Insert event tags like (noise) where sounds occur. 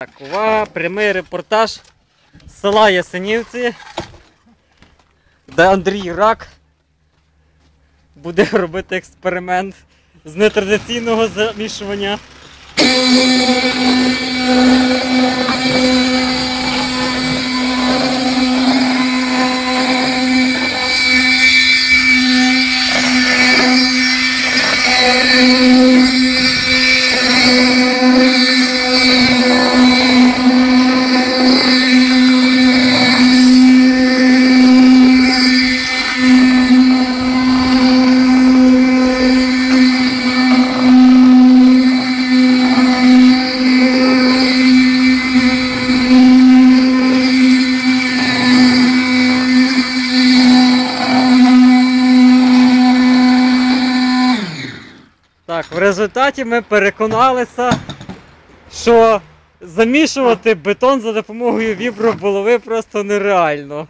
Так, увага, прямий репортаж з села Ясенівці, де Андрій Рак буде (laughs) робити експеримент з нетрадиційного замішування. Так, в результаті ми переконалися, що замішувати бетон за допомогою вібробулови просто нереально.